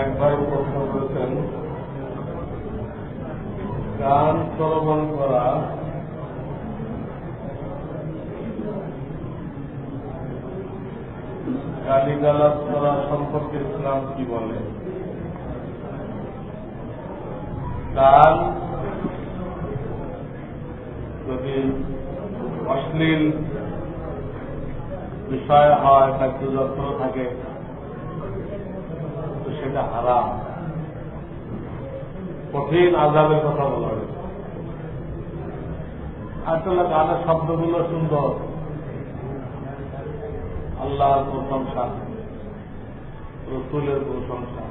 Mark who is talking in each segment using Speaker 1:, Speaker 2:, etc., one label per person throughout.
Speaker 1: এক ভাই প্রশ্ন করেছেন, গান শ্রবণ করা গালিগালাজ করা সম্পর্কে ইসলাম কি বলে? গান যদি অশ্লীল বিষয় হয় বাদ্যযন্ত্র থাকে? তো সেটা হারাম। কঠিন আজাবের কথা বলা হয়েছে। আসলে গানের শব্দগুলো সুন্দর। আল্লাহর প্রশংসা, রসুলের প্রশংসা।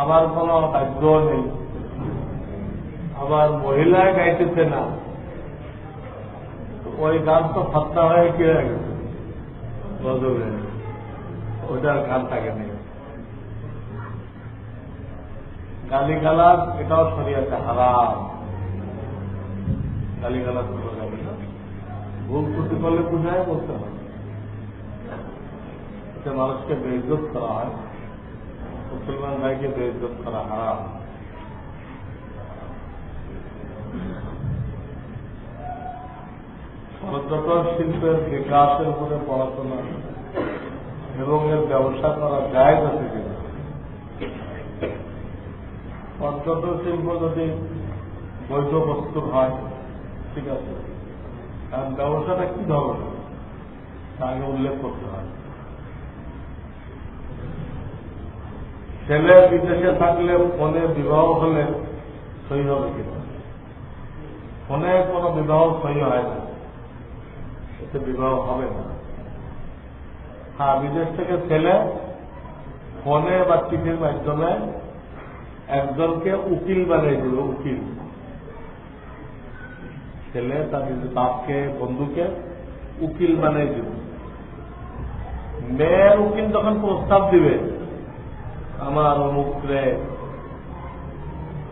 Speaker 1: আবার কোন বাদ্য নেই। আবার মহিলায় গাইতেছে না। ওই গান তো ফত্তা হয়ে কি হয়ে গেছে? ওইটার গান থাকে নেই গালি গালাজ এটাও শরীয়তে হারাম। গালি গালাজ করা যাবে না। ভুল ত্রুটি করলে বুঝায়, বলতে হবে এতে মানুষকে বেইজ্জত করা হয়। মুসলমান ভাইকে বেইজ্জত করা হারাম। পর্যটন শিল্পের বিকাশের উপরে পড়াশোনা এবং এর ব্যবসা করা যায় না থেকে শিল্প যদি বৈধ বস্তু হয়, ঠিক আছে ব্যবসাটা কি ধরনের? উল্লেখ করতে হয়। ছেলে বিদেশে থাকলে ফোনে বিবাহ হলে সই হবে কিনা? ফোনে কোনো বিবাহ সই হয় না। এতে বিবাহ হবে না। হ্যাঁ বিদেশ থেকে ছেলে ফোনে বা চিঠির মাধ্যমে একজনকে উকিল বানিয়ে দিল, উকিল। ছেলে তার নিজের বাপকে, বন্ধুকে উকিল বানিয়ে দিল। মেয়ের উকিল যখন প্রস্তাব দিবে, আমার অমুকরে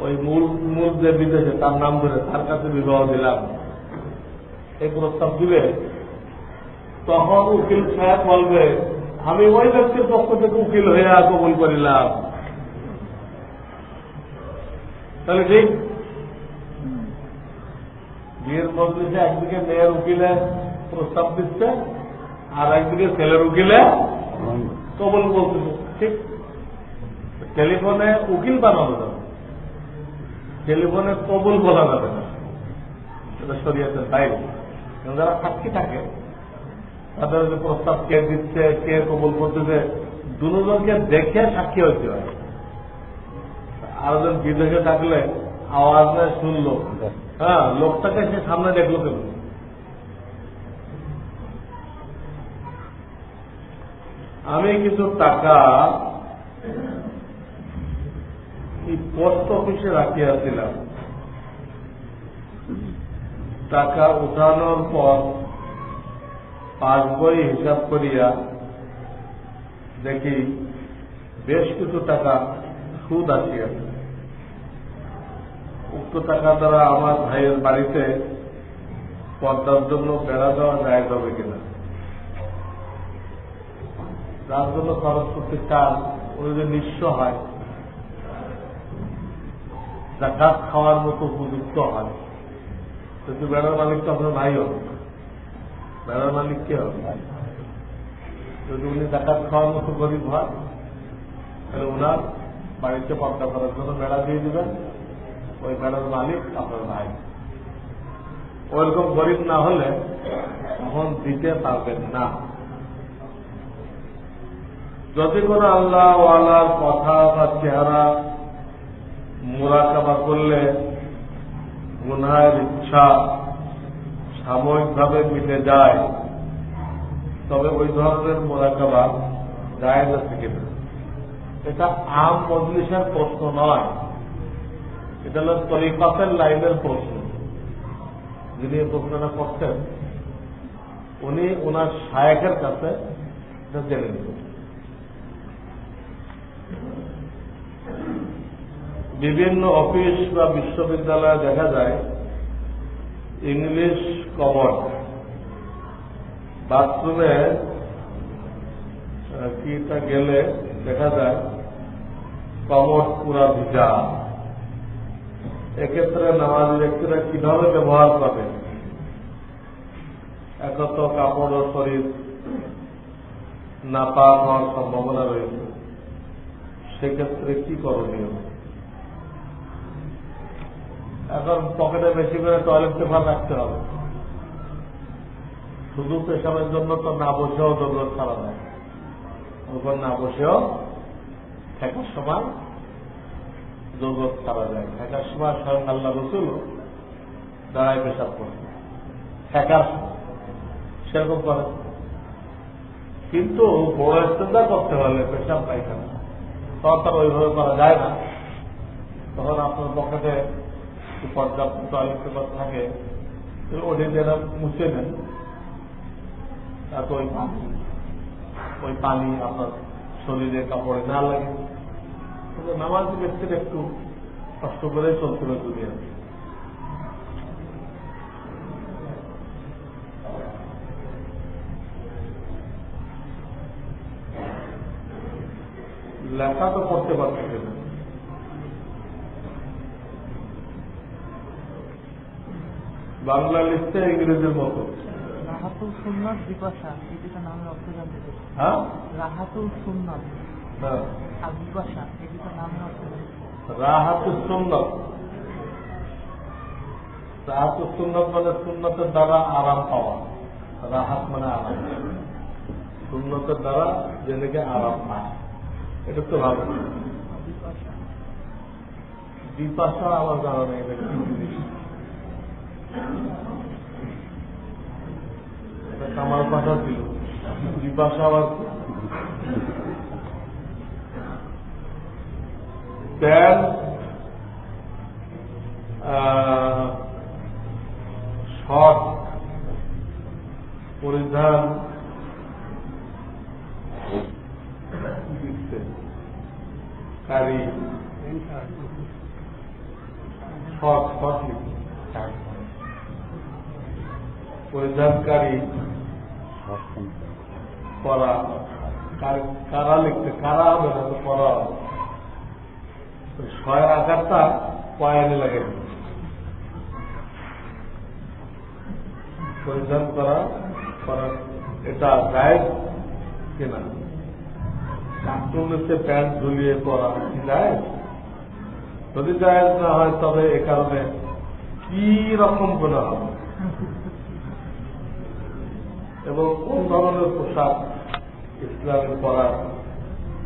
Speaker 1: ওই মূল মূল যে বিদেশে তার নাম ধরে তার কাছে বিবাহ দিলাম, এই প্রস্তাব দিবে, তখন উকিল সাহেব বলবে, আমি ওই ব্যক্তির পক্ষ থেকে উকিল হয়ে কবুল করিলাম। তাহলে ঠিক? বিয়ের মজলিসে একদিকে মেয়ের উকিলে প্রস্তাব দিচ্ছে, আর একদিকে ছেলের উকিলে কবুল বলতেছে। ঠিক? টেলিফোনে উকিল বানানো যাবে টেলিফোনে কবুল বলা যাবে না। এটা শরীয়তের বাইরে। যারা সাক্ষী থাকে, তাদের যে প্রস্তাব কে দিচ্ছে, কে কবুল করতেছে, দুজনকে দেখে সাক্ষী হইতে হয় আর জন বিদেশে থাকলে আওয়াজ না শুনলো। হ্যাঁ লোকটাকে সে সামনে দেখল কেন? আমি কিছু টাকা এই পোস্ট অফিসে রাখিয়াছিলাম। টাকা উঠানোর পর পাসবই হিসাব করিয়া দেখি বেশ কিছু টাকা সুদ আসিয়াছে। উক্ত টাকা দ্বারা আমার ভাইয়ের বাড়িতে পর্দার জন্য বেড়া দেওয়া যায় যাবে কিনা? যার জন্য খরচ করতে চান ওই যে নিঃস্ব হয়, জাকাত খাওয়ার মতো উপযুক্ত হয়, কিন্তু বেড়ার মালিক তো আপনার ভাই হবে বেড়ার মালিক কে হবে? যদি উনি জাকাত খাওয়ার মতো গরিব হয়, তাহলে ওনার বাড়িতে পর্দা করার জন্য বেড়া দিয়ে দিবেন। ওই বেড়ার মালিক আপনার ভাই ওইরকম গরিব না হলে তখন দিতে পারবেন না। যদি কোনো আল্লাহ ওয়ালার কথা বা চেহারা মোরাকাবা করলে গুনাহের ইচ্ছা সাময়িকভাবে মিটে যায়, তবে ওই ধরনের মোরাকাবা যায় না থেকে এটা আম মজলিসের প্রশ্ন নয়। এটা হল তরিকাতের লাইনের প্রশ্ন। যিনি প্রশ্নটা করছেন, উনি ওনার শায়কের কাছে এটা জেনে নেবেন বিভিন্ন অফিস বা বিশ্ববিদ্যালয়ে দেখা যায়, ইংলিশ কমন বাথরুমে কিটা গেলে দেখা যায় কমর পুরা ভিজা। এক্ষেত্রে নামাজি ব্যক্তিরা কীভাবে ব্যবহার করবে একত কাপড় ও শরীর নাপাক হওয়ার সম্ভাবনা রয়েছে। সেক্ষেত্রে কি করণীয়? এখন পকেটে বেশি করে টয়লেট পেপার রাখতে হবে। শুধু পেশাবের জন্য তো না বসেও দৌড় ছাড়া যায় ওপর না বসেও ঠেকার সময় দৌড় ছাড়া যায় ঠেকার সময় স্বয়ং আল্লাহ রসুল দাঁড়ায় পেশাব করে ঠেকার সময়। সেরকম করে কিন্তু বড় ইস্তেন্দা করতে হলে পেশাব পায়খানা তখন তার ওইভাবে করা যায় না। তখন আপনার পকেটে পর্যাপ্ত টয়লেট পেপার থাকে ওটি যেটা মুছে নেন তাতে ওই পানি ওই পানি আপনার শরীরে কাপড়ে না লাগে। নামাজি ব্যক্তির একটু কষ্ট করে চলতে হবে দুনিয়া। লেখা তো করতে পারতেছে না। বাংলা লিখতে ইংরেজির মতো।
Speaker 2: রাহাতুল সুন্নাত বিপাশা এই দুটো নামের অর্থ জানতে
Speaker 1: হ্যাঁ?
Speaker 2: রাহাতুল সুন্নাত।
Speaker 1: হ্যাঁ। রাহাতুল সুন্নত রাহাতুল সুন্নত মানে সুন্নতের দ্বারা আরাম পাওয়া। রাহাত মানে আরাম। সুন্নতের দ্বারা যেদিকে আরাম পায়। এটা তো ভালো।
Speaker 2: বিপাশা
Speaker 1: আমার জানা নেই এটা কি জিনিস? এটা কামার পাশা ছিল। বিপাশা আবার কি? প্যান্ট শর্ট পরিধান দিচ্ছে কারি শর্ট শর্ট লিখছে পরিধানকারী করা কার- কারা লিখতে কারা হবে না তো করা হবে ওই ছয়ের আকারটা পয়ানে লাগে। পরিধান করা এটা গায়ে কিনা? কাস্টমারকে প্যান্ট ঝুলিয়ে পরা কি যায়? যদি জায়েজ না হয় তবে এ কারণে কি রকম করে হবে এবং কোন ধরনের পোশাক ইসলামে পরার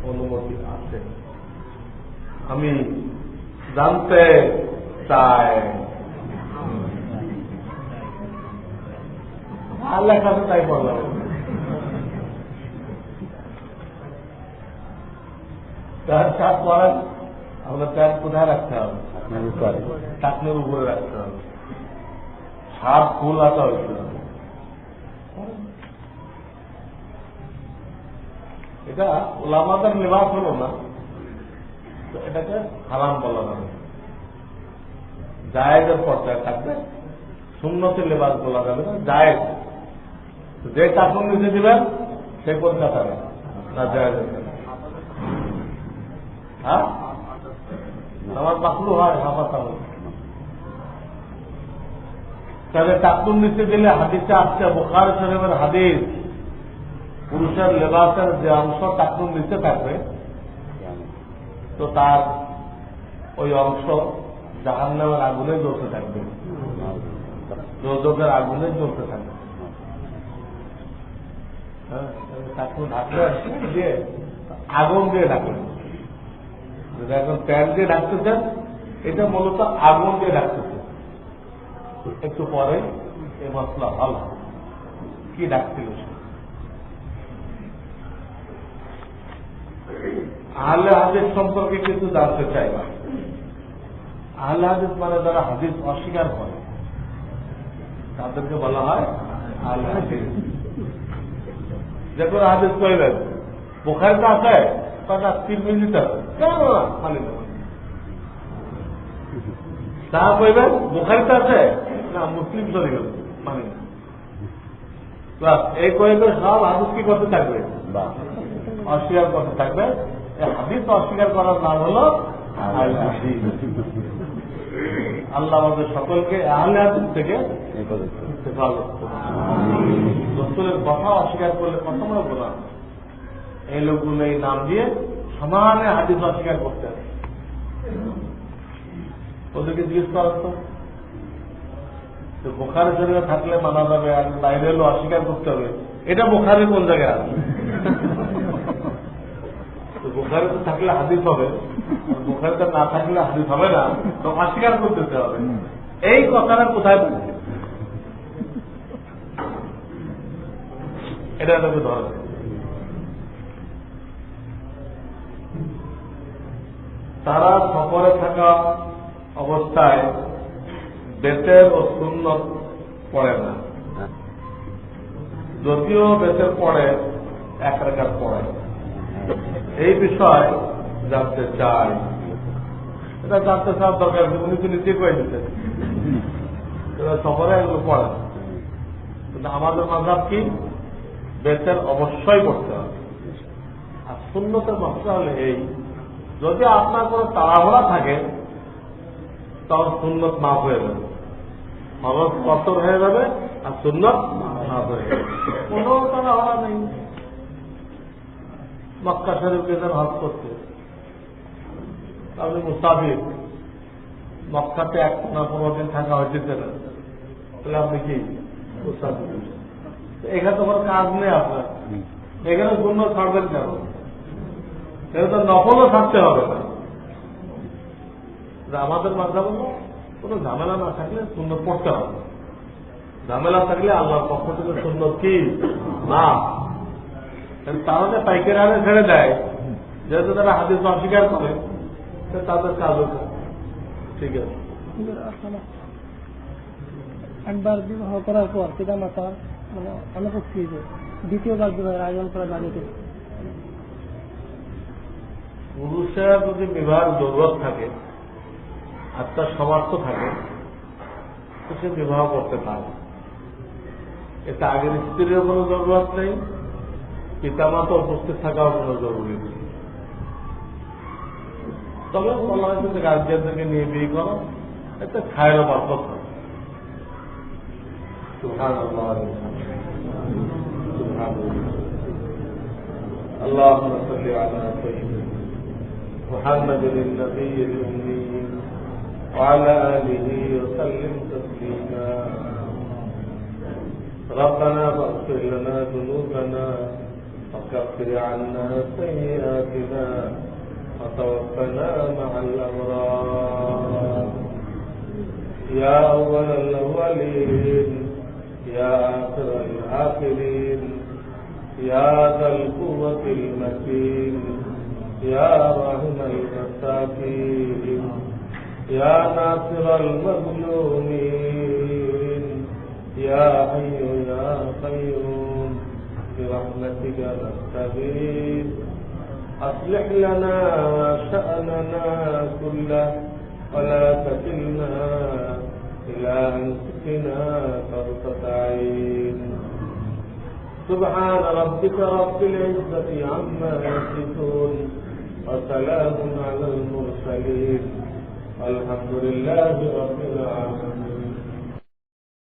Speaker 1: অনুমতি আছে? আমি জানতে চাই। আর তাই পরেন আপনার কোথায় রাখতে হবে? টাকনের উপরে। রাখতে হবে। ফুল হয়েছিল এটা ওলামাদের লেবাস হলো না। তো এটাকে হারাম বলা যাবে জায়েজের পর্যায়ে থাকবে, সুন্নতের লেবাস বলা যাবে না জায়েজ যে কাপড় নিচে দিবেন, সে থাকবে, না জায়েজের হ্যাঁ? আমার পাকলু হয় হাফাতা তাহলে টাকুর নিচে দিলে হাদিসে আসছে, বোখার শরীফের হাদিস, পুরুষের লেবাসের যে অংশ টাকুর নিচে থাকবে তো তার ওই অংশ জাহান নামের আগুনে জ্বলতে থাকবে। যোজকের আগুনে জ্বলতে থাকবে। হ্যাঁ আগুন দিয়ে ঢাকবে যদি এখন প্যান দিয়ে ঢাকতেছেন এটা মূলত আগুন দিয়ে ঢাকতেছে একটু পরে এ মশলা হল। কি ডাকছিল সে আহলে হাদিস সম্পর্কে কিন্তু জানতে চাই না। আহলে হাদিস মানে যারা হাদিস অস্বীকার করে তাদেরকে বলা হয় আহলে হাদিস। যে কোনো হাদিস কইলেন বোখারিতে আছে তাটা তিন মিনিট আছে কেন না তা কইবেন বোখারিতে আছে? না মুসলিম চলে গেল মানি এই কইবে সব হাদিস কি করতে থাকবে? অস্বীকার করতে থাকবে। হাদিস অস্বীকার করার নাম হলো আল্লাহ আমাদের সকলকে আহলে হাদিস থেকে রসুলের কথা অস্বীকার করলে কত বড় গোনা এই লোকগুলো এই নাম দিয়ে সমানে হাদিস অস্বীকার করতে হবে ওদেরকে জিজ্ঞেস করার তো। তো বোখারে শরীরে থাকলে মানা যাবে, আর বাইরে অস্বীকার করতে হবে। এটা বোখারে কোন জায়গায় আছে? তো বোখারে তো থাকলে হাদিস হবে বোখারেতে না থাকলে হাদিস হবে না তো অস্বীকার করতে হবে। এই কথাটা কোথায় এটা তোকে ধরে তারা সফরে থাকা অবস্থায় বেতের ও সুন্নত পড়ে না। যদিও বেতের পড়ে এক রেখার পড়ে এই বিষয় জানতে চাই। এটা জানতে চাওয়ার দরকার উনি তো নিজে কয়ে দিতেন। সফরে এগুলো পড়ে। না। কিন্তু আমাদের মাঝাব কি? বেতের অবশ্যই করতে হবে। আর শূন্যতের মশলা হলে এই, যদি আপনার কোনো তাড়াহুড়া থাকে, তখন সুন্নত মাফ হয়ে যাবে। খরচ কতর হয়ে যাবে আর সুন্নত মাফ হয়ে যাবে। কোনো তাড়াহুড়া নেই। মক্কা শরীফ গেছেন হজ করতে। আপনি মুসাফির মক্কাতে এক না পনেরো দিন থাকা হয়েছে তাহলে আপনি কি মুসাফির এখানে তো কোনো কাজ নেই আপনার। এখানে শূন্য ছাড়বেন কেন? এখানে তো নকলও থাকতে হবে আমাদের মাথা বলো কোনো ঝামেলা না থাকলে শূন্য পড়তে হবে। ঝামেলা থাকলে আল্লাহর পক্ষ থেকে শূন্য কি? না। তাহলে পাইকারি হারে ছেড়ে দেয়। যেহেতু তারা হাদিস অস্বীকার করে তাদের কাজ হচ্ছে। ঠিক আছে।
Speaker 2: একবার বিবাহ করার পর পিতা মাতার মানে অনুপস্থিত দ্বিতীয়বার বিবাহের আয়োজন করা যাবে
Speaker 1: পুরুষের যদি বিবাহের জরুরত থাকে আর তার সমর্থ থাকে তো সে বিবাহ করতে পারে। এতে আগের স্ত্রীর কোনো জরুরত নেই। পিতামাতা উপস্থিত থাকাও কোনো জরুরি নেই তবে বলা হয়েছে যে গার্জিয়ানদেরকে নিয়ে বিয়ে করো এতে খায়েরও বরকত হবে সুবহানাল্লাহ। সুবহানাল্লাহ। اللهم صل على سيدنا محمد النبي الأمي وعلى آله وسلم تسليما ربنا فاغفر لنا ذنوبنا وكفر عنا سيئاتنا وتوفنا مع الأبرار. يا أول الأولين يا آخر الآخرين يا ذا القوة المتين يا رحم المساكين يا ناصر المظلومين يا حي يا قيوم. برحمتك نستغيث. أصلح لنا شأننا كله ولا تكلنا إلى أنفسنا طرفة عين. سبحان ربك رب العزة عما يصفون وسلام على المرسلين. والحمد لله رب العالمين.